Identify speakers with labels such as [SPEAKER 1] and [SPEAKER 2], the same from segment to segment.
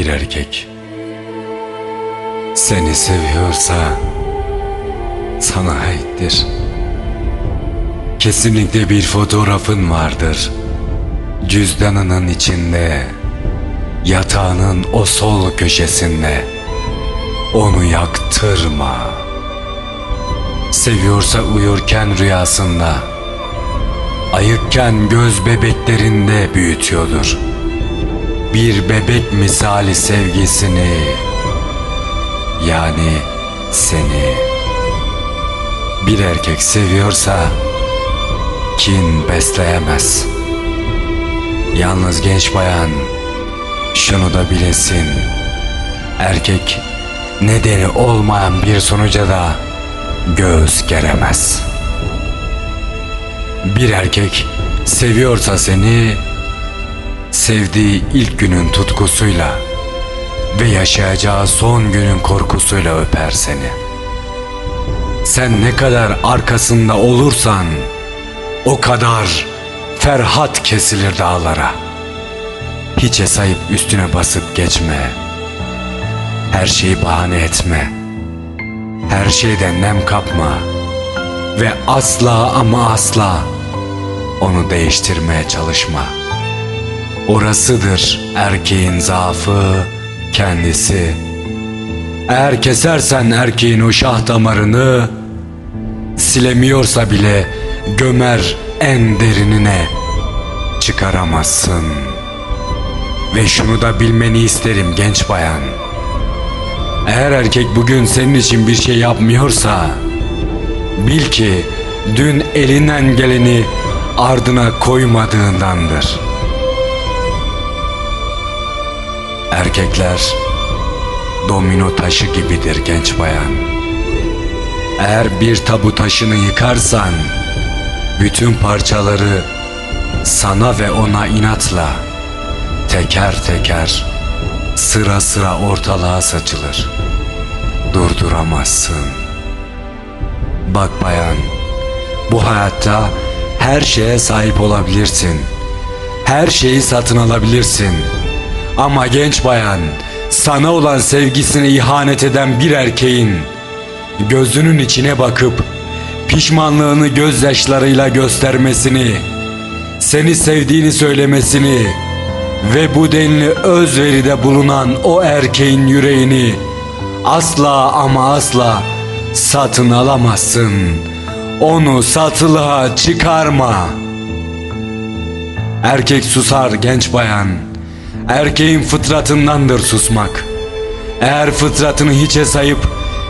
[SPEAKER 1] bir erkek seni seviyorsa sana aittir. Kesinlikle bir fotoğrafın vardır. Cüzdanının içinde, yatağının o sol köşesinde. Onu yaktırma. Seviyorsa uyurken rüyasında, ayıkken göz bebeklerinde büyütüyordur. Bir bebek misali sevgisini, yani seni. Bir erkek seviyorsa kin besleyemez. Yalnız genç bayan şunu da bilesin. Erkek nedeni olmayan bir sonuca da göz geremez. Bir erkek seviyorsa seni sevdiği ilk günün tutkusuyla ve yaşayacağı son günün korkusuyla öper seni. Sen ne kadar arkasında olursan o kadar ferhat kesilir dağlara. Hiç sayıp üstüne basıp geçme. Her şeyi bahane etme. Her şeyden nem kapma. Ve asla ama asla onu değiştirmeye çalışma. Orasıdır erkeğin zaafı kendisi. Eğer kesersen erkeğin o şah damarını silemiyorsa bile gömer en derinine çıkaramazsın. Ve şunu da bilmeni isterim genç bayan. Eğer erkek bugün senin için bir şey yapmıyorsa bil ki dün elinden geleni ardına koymadığındandır. Erkekler domino taşı gibidir genç bayan. Eğer bir tabu taşını yıkarsan bütün parçaları sana ve ona inatla teker teker sıra sıra ortalığa saçılır. Durduramazsın. Bak bayan, bu hayatta her şeye sahip olabilirsin. Her şeyi satın alabilirsin. Ama genç bayan, sana olan sevgisine ihanet eden bir erkeğin gözünün içine bakıp pişmanlığını gözyaşlarıyla göstermesini, seni sevdiğini söylemesini ve bu denli özveride bulunan o erkeğin yüreğini asla ama asla satın alamazsın. Onu satılığa çıkarma. Erkek susar genç bayan. Erkeğin fıtratındandır susmak. Eğer fıtratını hiçe sayıp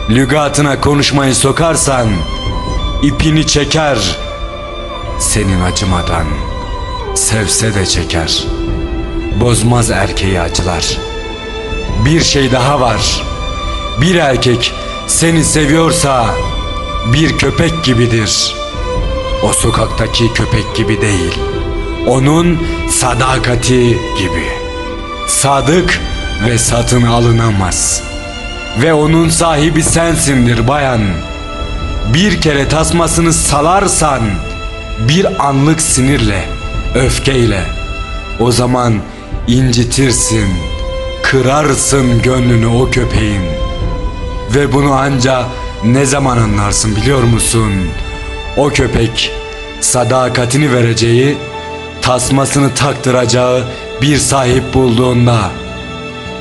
[SPEAKER 1] lügatına konuşmayı sokarsan ipini çeker. Senin acımadan sevse de çeker. Bozmaz erkeği acılar. Bir şey daha var. Bir erkek seni seviyorsa bir köpek gibidir. O sokaktaki köpek gibi değil. Onun sadakati gibi. Sadık ve satın alınamaz. Ve onun sahibi sensindir bayan. Bir kere tasmasını salarsan bir anlık sinirle, öfkeyle o zaman incitirsin, kırarsın gönlünü o köpeğin. Ve bunu anca ne zaman anlarsın biliyor musun? O köpek sadakatini vereceği, tasmasını taktıracağı bir sahip bulduğunda.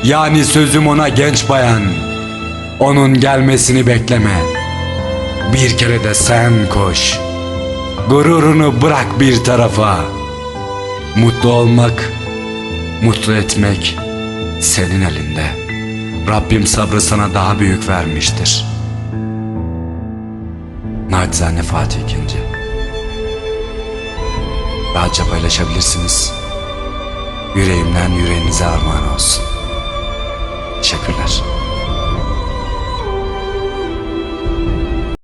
[SPEAKER 1] Yani sözüm ona genç bayan. Onun gelmesini bekleme. Bir kere de sen koş. Gururunu bırak bir tarafa. Mutlu olmak, mutlu etmek senin elinde. Rabbim sabrı sana daha büyük vermiştir. Nacizane Fatih ikinci. Rahatça paylaşabilirsiniz. Yüreğimden yüreğinize armağan olsun. Teşekkürler.